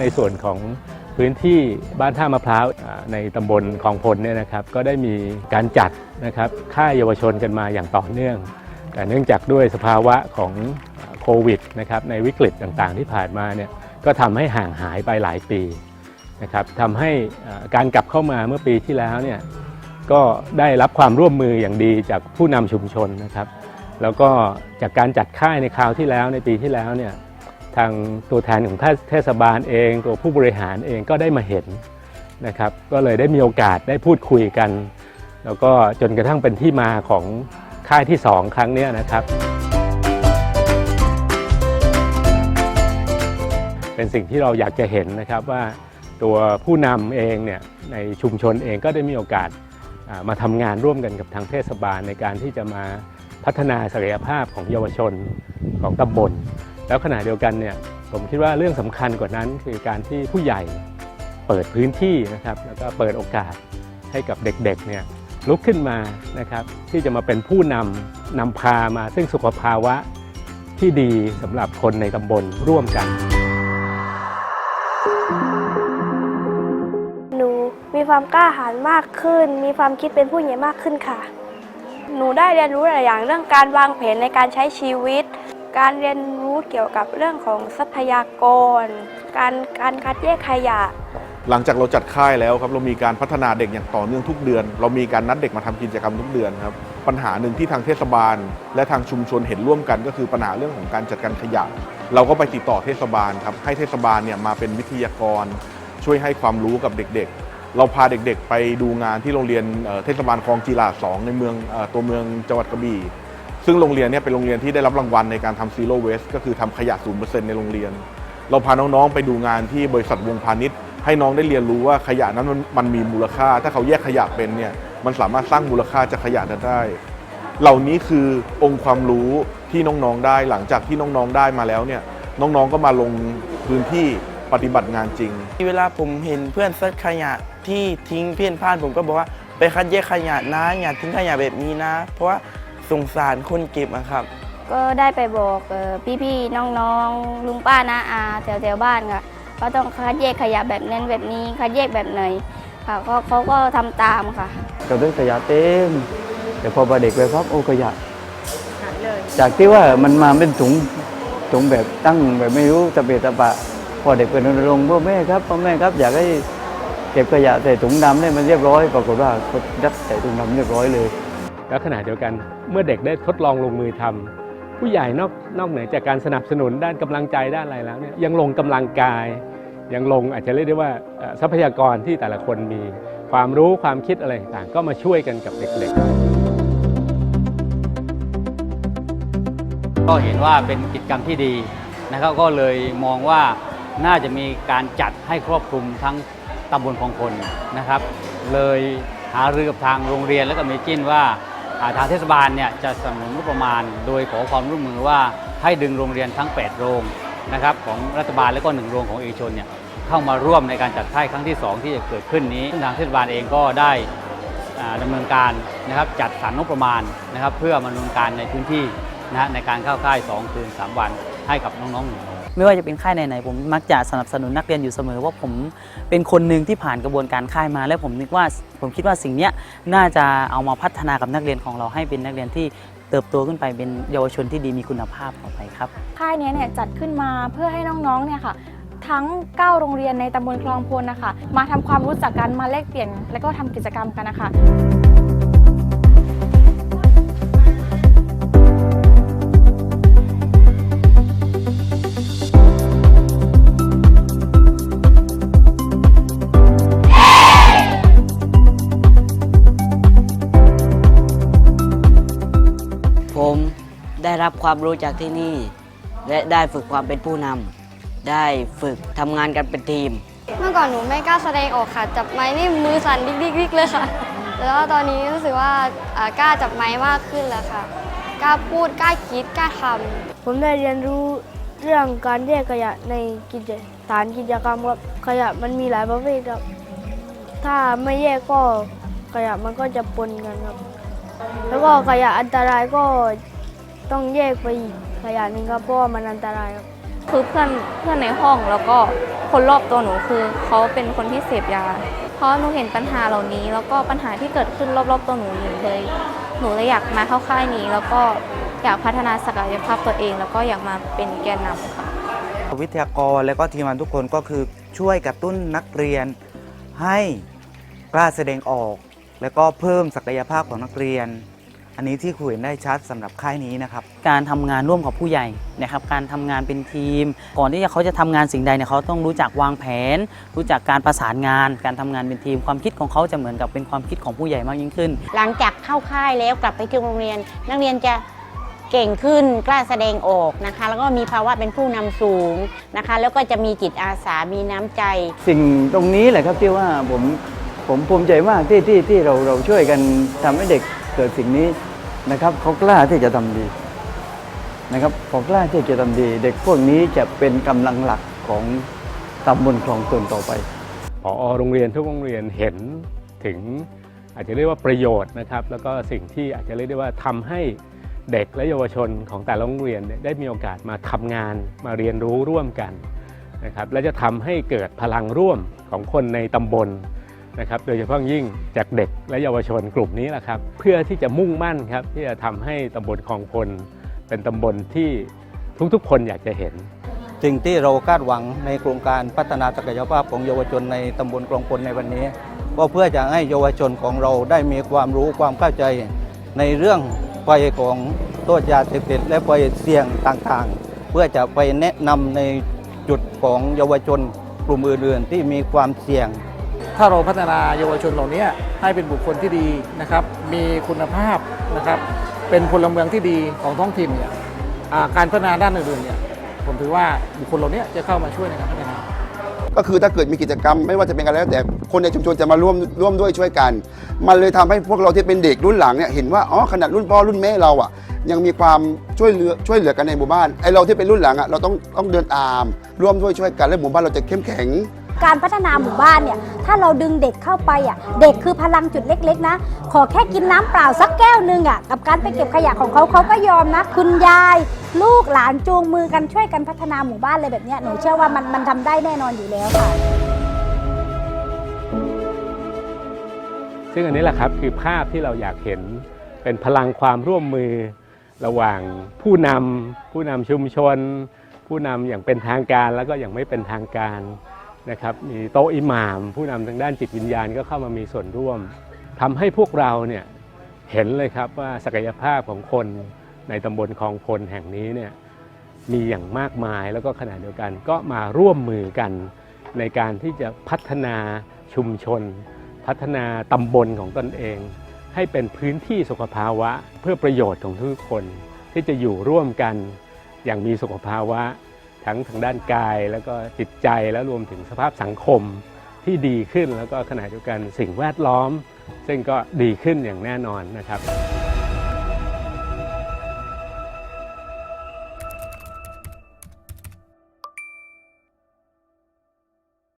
ในส่วนของพื้นที่บ้านท่ามะพร้าวในตำบลคลองพลเนี่ยนะครับก็ได้มีการจัดนะครับค่ายเยาวชนกันมาอย่างต่อเนื่อง แต่เนื่องจากด้วยสภาวะของโควิดนะครับในวิกฤตต่างๆ ที่ผ่านมาเนี่ยก็ทำให้ห่างหายไปหลายปีนะครับทำให้การกลับเข้ามาเมื่อปีที่แล้วเนี่ยก็ได้รับความร่วมมืออย่างดีจากผู้นำชุมชนนะครับ แล้วก็จากการจัดค่ายในคราวที่แล้วในปีที่แล้วเนี่ย ทางตัวแทนของเทศบาลเอง ตัวผู้บริหารเองก็ได้มาเห็นนะครับ ก็เลยได้มีโอกาสได้พูดคุยกัน แล้วก็จนกระทั่งเป็นที่มาของค่ายที่ 2 ครั้งเนี้ยนะครับ เป็นสิ่งที่เราอยากจะเห็นนะครับว่าตัวผู้นำเองเนี่ยในชุมชนเองก็ได้มีโอกาสมาทำงานร่วมกันกับทางเทศบาลในการที่จะมาพัฒนาศักยภาพของเยาวชนของตำบล แล้วขณะเดียวกันเนี่ยผมคิดว่าเรื่องสำคัญกว่านั้นคือการที่ผู้ใหญ่เปิดพื้นที่นะครับแล้วก็เปิดโอกาสให้กับเด็กๆเนี่ยลุกขึ้นมานะครับที่จะมาเป็นผู้นำนำพามาซึ่งสุขภาวะที่ดีสำหรับคนในตำบลร่วมกัน หนูมีความกล้าหาญมากขึ้น มีความคิดเป็นผู้ใหญ่มากขึ้นค่ะ หนูได้เรียนรู้หลายอย่างเรื่องการวางแผนในการใช้ชีวิต การเรียนรู้เกี่ยวกับเรื่องของทรัพยากร การการคัดแยกขยะ หลังจากเราจัดค่ายแล้วครับเรามีการพัฒนาเด็กอย่างต่อเนื่องทุกเดือน เรามีการนัดเด็กมาทำกิจกรรมทุกเดือนครับปัญหาหนึ่งที่ทางเทศบาล และทางชุมชนเห็นร่วมกัน ก็คือปัญหาเรื่องของการจัดการขยะ เราก็ไปติดต่อเทศบาลครับให้เทศบาลเนี่ยมาเป็นวิทยากร ช่วยให้ความรู้กับเด็กๆ เราพาเด็กๆ ไปดูงานที่โรงเรียนเทศบาลคลองจีลาสองในเมืองตัวเมืองจังหวัดกระบี่ ซึ่งโรงเรียนเนี่ยเป็นโรงเรียนที่ได้รับรางวัลในการทำซีโร่เวสก็คือทำขยะศูนย์เปอร์เซ็นต์ในโรงเรียน เราพาน้องๆไปดูงานที่บริษัทวงพาณิชย์ ให้น้องได้เรียนรู้ว่าขยะนั้นมันมันมีมูลค่า ถ้าเขาแยกขยะเป็นเนี่ยมันสามารถสร้างมูลค่าจากขยะนั้นได้ เหล่านี้คือองค์ความรู้ที่น้องๆได้หลังจากที่น้องๆได้มาแล้วเนี่ยน้องๆก็มาลงพื้นที่ปฏิบัติงานจริง เวลาผมเห็นเพื่อนซัดขยะที่ทิ้งเพี้ยนพลาดผมก็บอกว่าไปคัดแยกขยะนะอย่าทิ้งขยะแบบนี้นะ เพราะว่า สงสารคนเก็บอะครับ ก็ได้ไปบอกเอ่อพี่ๆน้องๆ ลุงป้านาอาแถวๆบ้านค่ะว่าต้องคัดแยกขยะแบบนั้นแบบนี้คัดแยกแบบไหนค่ะเขาเขาก็ทำตามค่ะกระเบื้องขยะเต็มแต่พอพอเด็กไปพับโอ้ขยะจากที่ว่ามันมาเป็นถุงถุงแบบตั้งแบบไม่รู้ตะเบะตะปะ พอเด็กไปรณรงค์พ่อแม่ครับพ่อแม่ครับอยากให้เก็บขยะใส่ถุงดำเนี่ยมันเรียบร้อย ปรากฏว่าเขายัดใส่ถุงดำเรียบร้อยเลย แล้วขณะเดียวกัน เมื่อเด็กได้ทดลองลงมือทำผู้ใหญ่นอกนอกเหนือจากการสนับสนุนด้านกำลังใจด้านอะไรแล้วเนี่ยยังลงกำลังกาย ยังลงอาจจะเรียกได้ว่าทรัพยากรที่แต่ละคนมีความรู้ความคิดอะไรต่างก็มาช่วยกันกับเด็กๆ ก็เห็นว่าเป็นกิจกรรมที่ดีนะครับก็เลยมองว่าน่าจะมีการจัดให้ครอบคลุมทั้งตำบลคลองพลนะครับ เลยหารือกับทางโรงเรียนแล้วก็เมจินว่า ทางเทศบาลเนี่ยจะสนับสนุนงบประมาณ โดยขอความร่วมมือว่าให้ดึงโรงเรียนทั้ง 8 โรงนะครับของรัฐบาลและก็หนึ่งโรงของเอกชนเนี่ยเข้ามาร่วมในการจัดค่ายครั้งที่ 2 ที่จะเกิดขึ้นนี้ซึ่งทางเทศบาลเองก็ได้อ่าดำเนินการนะครับจัดสรรงบประมาณนะครับเพื่อมาดำเนินการในพื้นที่นะฮะในการเข้าค่าย 2 คืน 3 วันให้กับน้องๆหนู ไม่ว่าจะเป็นค่ายไหนๆผมมักจะสนับสนุนนักเรียนอยู่เสมอว่าผมเป็นคนหนึ่งที่ผ่านกระบวนการค่ายมา และผมนึกว่าผมคิดว่าสิ่งนี้น่าจะเอามาพัฒนากับนักเรียนของเราให้เป็นนักเรียนที่เติบโตขึ้นไปเป็นเยาวชนที่ดีมีคุณภาพต่อไปครับ ค่ายนี้เนี่ยจัดขึ้นมาเพื่อให้น้องๆเนี่ยค่ะทั้ง 9 โรงเรียนในตำบลคลองพลนะคะ มาทำความรู้จักกัน มาแลกเปลี่ยน และก็ทำกิจกรรมกันนะคะ ผมได้รับความรู้จากที่นี่ และได้ฝึกความเป็นผู้นำได้ฝึกทำงานกันเป็นทีม เมื่อก่อนหนูไม่กล้าแสดงออกค่ะ จับไม้นี่มือสั่นดิกๆๆเลยค่ะ แล้วตอนนี้รู้สึกว่าอ่ากล้าจับไม้มากขึ้นแล้วค่ะ กล้าพูดกล้าคิดกล้าทำผมได้เรียนรู้เรื่องการแยกขยะในกิจฐานกิจกรรมครับขยะมันมีหลายประเภทครับ ถ้าไม่แยกก็ขยะมันก็จะปนกันครับ แล้วก็ขยะอันตรายก็ต้องแยกไปอีกขยะหนึ่งครับเพราะว่ามันอันตรายครับคือเพื่อนเพื่อนในห้องแล้วก็คนรอบตัวหนูคือเขาเป็นคนที่เสพยา เพราะหนูเห็นปัญหาเหล่านี้ แล้วก็ปัญหาที่เกิดขึ้นรอบๆตัวหนูอยู่เลยหนูเลยอยากมาเข้าค่ายนี้ แล้วก็อยากพัฒนาศักยภาพตัวเอง แล้วก็อยากมาเป็นแกนนำค่ะวิทยากรและก็ทีมงานทุกคนก็คือช่วยกระตุ้นนักเรียนให้กล้าแสดงออก และก็เพิ่มศักยภาพของนักเรียน อันนี้ที่คุยได้ชัดสำหรับค่ายนี้นะครับ การทำงานร่วมกับผู้ใหญ่นะครับ การทำงานเป็นทีม ก่อนที่จะเขาจะทำงานสิ่งใดเนี่ยเขาต้องรู้จักวางแผน รู้จักการประสานงาน การทำงานเป็นทีม ความคิดของเขาจะเหมือนกับเป็นความคิดของผู้ใหญ่มากยิ่งขึ้น หลังจากเข้าค่ายแล้วกลับไปที่โรงเรียน นักเรียนจะเก่งขึ้นกล้าแสดงออกนะคะ แล้วก็มีภาวะเป็นผู้นำสูงนะคะ แล้วก็จะมีจิตอาสามีน้ำใจ สิ่งตรงนี้แหละครับที่ว่าผม ผมภูมิใจมากที่ที่ที่เราเราช่วยกันทำให้เด็กเกิดสิ่งนี้นะครับเขากล้าที่จะทำดีนะครับเขากล้าที่จะทำดี เด็กพวกนี้จะเป็นกำลังหลักของตำบลคลองตนต่อไปผอโรงเรียนทุกโรงเรียนเห็นถึงอาจจะเรียกว่าประโยชน์นะครับ แล้วก็สิ่งที่อาจจะเรียกได้ว่าทำให้เด็กและเยาวชนของแต่ละโรงเรียนได้มีโอกาสมาทำงานมาเรียนรู้ร่วมกันนะครับและจะทำให้เกิดพลังร่วมของคนในตำบล นะครับโดยเฉพาะยิ่งจากเด็กและเยาวชนกลุ่มนี้แหละครับ เพื่อที่จะมุ่งมั่นครับที่จะทำให้ตำบลคลองพล เป็นตำบลที่ทุกๆ คนอยากจะเห็นสิ่งที่เราคาดหวังในโครงการพัฒนาศักยภาพของเยาวชนในตำบลกลองพลในวันนี้ ก็เพื่อจะให้เยาวชนของเราได้มีความรู้ความเข้าใจในเรื่องภัยของโทษยาเสพติดและภัยเสี่ยงต่างๆ เพื่อจะไปแนะนำในจุดของเยาวชนกลุ่มอื่นๆที่มีความเสี่ยง ถ้าเราพัฒนาเยาวชนเหล่านี้ให้เป็นบุคคลที่ดีนะครับ มีคุณภาพนะครับ เป็นพลเมืองที่ดีของท้องถิ่นเนี่ยการพัฒนาด้านอื่นๆเนี่ยผมถือว่าบุคคลเหล่านี้จะเข้ามาช่วยในการพัฒนาก็คือถ้าเกิดมีกิจกรรมไม่ว่าจะเป็นอะไรแล้วแต่คนในชุมชนจะมาร่วมร่วมด้วยช่วยกัน มันเลยทำให้พวกเราที่เป็นเด็กรุ่นหลังเนี่ยเห็นว่าอ๋อขนาดรุ่นพ่อรุ่นแม่เราอะ ยังมีความช่วยเหลือช่วยเหลือกันในหมู่บ้านไอเราที่เป็นรุ่นหลังอะเราต้องต้องเดินตาม ร่วมด้วยช่วยกัน และหมู่บ้านเราจะเข้มแข็ง การพัฒนาหมู่บ้านเนี่ยถ้าเราดึงเด็กเข้าไปอะเด็กคือพลังจุดเล็ก ๆ นะ ขอแค่กินน้ำเปล่าสักแก้วหนึงอะกับการไปเก็บขยะของเขาเขาก็ยอมนะ คุณยาย ลูกหลานจูงมือกันช่วยกันพัฒนาหมู่บ้านเลยแบบเนี้ยหนูเชื่อว่ามันมันทำได้แน่นอนอยู่แล้วค่ะซึ่งอันนี้แหละครับคือภาพที่เราอยากเห็นเป็นพลังความร่วมมือระหว่างผู้นำผู้นำชุมชน ผู้นำอย่างเป็นทางการแล้วก็อย่างไม่เป็นทางการ นะครับมีโต๊ะอิหม่าม ผู้นำทางด้านจิตวิญญาณก็เข้ามามีส่วนร่วมทำให้พวกเราเนี่ยเห็นเลยครับว่าศักยภาพของคนในตำบลคลองพลแห่งนี้เนี่ยมีอย่างมากมายแล้วก็ขณะเดียวกันก็มาร่วมมือกันในการที่จะพัฒนาชุมชน พัฒนาตำบลของตนเอง ให้เป็นพื้นที่สุขภาวะเพื่อประโยชน์ของทุกคนที่จะอยู่ร่วมกันอย่างมีสุขภาวะ ทั้งทางด้านกายแล้วก็จิตใจแล้วรวมถึงสภาพสังคมที่ดีขึ้น แล้วก็ขณะเดียวกันสิ่งแวดล้อม ซึ่งก็ดีขึ้นอย่างแน่นอนนะครับ